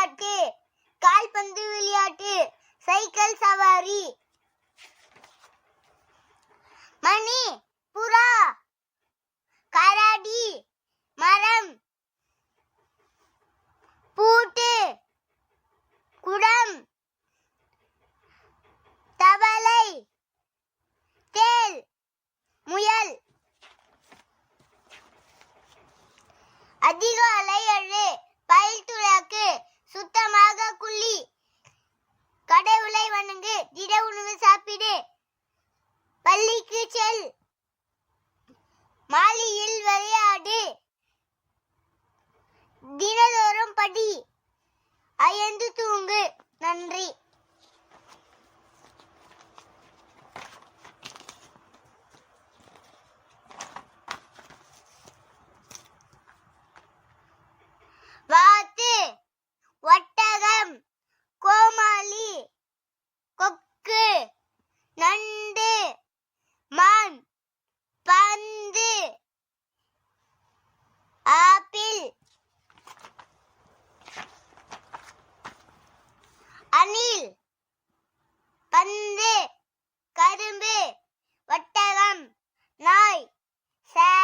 விளையாட்டு. கால்பந்து விளையாட்டு. சைக்கிள் சவாரி. மணி புறா. கராடி மரம். பூட்டு குடம். தவளை தேல் முயல்.